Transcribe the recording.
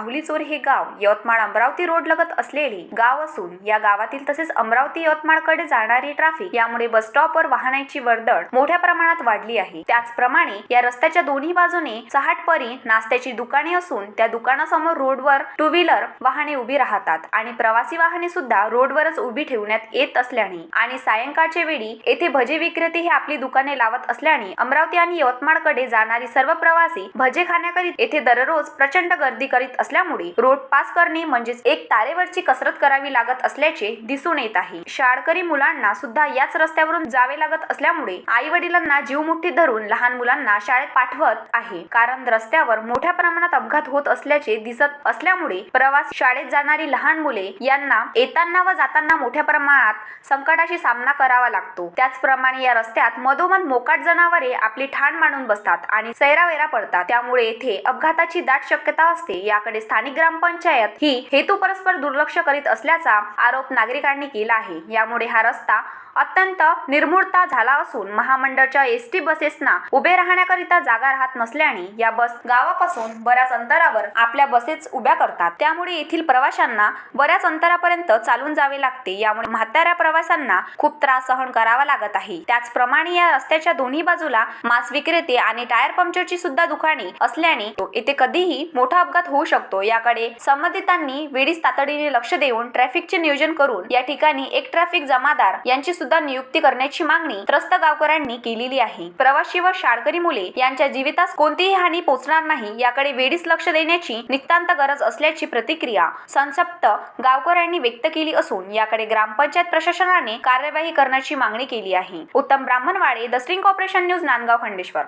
चोर हे गाव यवतमाळ अमरावती रोड लगत असलेले गाव असून या गावातील तसेच अमरावती यवतमाळकडे जाणारी ट्रॅफिक यामुळे बस स्टॉपवर वाहनांची वर्दळ मोठ्या प्रमाणात वाढली आहे. त्याचप्रमाणे या रस्त्याच्या दोन्ही बाजूने चहाटपरी नाश्त्याची दुकाने असून त्या दुकानासमोर रोडवर टू व्हीलर वाहने उभी राहतात आणि प्रवासी वाहने सुद्धा रोडवरच उभी ठेवण्यात येत असल्याने आणि सायंकाळच्या वेळी येथे भजे विक्रेते हे आपली दुकाने लावत असल्याने अमरावती आणि यवतमाळकडे जाणारी सर्व प्रवासी भजे खाण्याकरिता येथे दररोज प्रचंड गर्दी करीत असल्यामुळे रोड पास करणे म्हणजेच एक तारेवरची कसरत करावी लागत असल्याचे दिसून येत आहे. शाळकरी मुलांना सुद्धा याच रस्त्यावरून जावे लागत असल्यामुळे आई वडिलांना जीव मुठ्ठीत धरून लहान मुलांना शाळेत पाठवत आहे. कारण रस्त्यावर मोठ्या प्रमाणात अपघात होत असल्याचे दिसत असल्यामुळे प्रवास शाळेत जाणारी लहान मुले यांना येताना व जाताना मोठ्या प्रमाणात संकटाशी सामना करावा लागतो. त्याचप्रमाणे या रस्त्यात मधोमध मोकाट जनावरे आपली ठाण मांडून बसतात आणि सैरावैरा पडतात. त्यामुळे येथे अपघाताची दाट शक्यता असते याकडे स्थानिक ग्रामपंचायत ही हेतू परस्पर दुर्लक्ष करीत असल्याचा आरोप नागरिकांनी केला आहे. यामुळे हा रस्ता अत्यंत निर्मूळता झाला असून महामंडळच्या एस टी बसेसना उभे राहण्याकरिता जागा राहत नसल्याने या बस गावापासून बऱ्याच अंतरावर आपल्या बसेस उभ्या करतात. त्यामुळे येथील प्रवाशांना बऱ्याच अंतरापर्यंत चालून जावे लागते. यामुळे म्हाताऱ्या प्रवाशांना खूप त्रास सहन करावा लागत आहे. त्याचप्रमाणे या रस्त्याच्या दोन्ही बाजूला मांस विक्रेते आणि टायर पंक्चरची सुद्धा दुकाने असल्याने येथे कधीही मोठा अपघात होऊ शकतो. याकडे संबंधितांनी वेळीच तातडीने लक्ष देऊन ट्रॅफिकचे नियोजन करून या ठिकाणी एक ट्रॅफिक जमादार यांची सुद्धा नियुक्ती करण्याची मागणी त्रस्त गावकऱ्यांनी केलेली आहे. प्रवासी व शाळकरी मुले यांच्या जीवितास कोणतीही हानी पोहोचणार नाही याकडे वेळीच लक्ष देण्याची नितांत गरज असल्याची प्रतिक्रिया संसप्त गावकऱ्यांनी व्यक्त केली असून याकडे ग्रामपंचायत प्रशासनाने कार्यवाही करण्याची मागणी केली आहे. Uttam Brahmanwade the string corporation news Nandgaon Khandeshwar.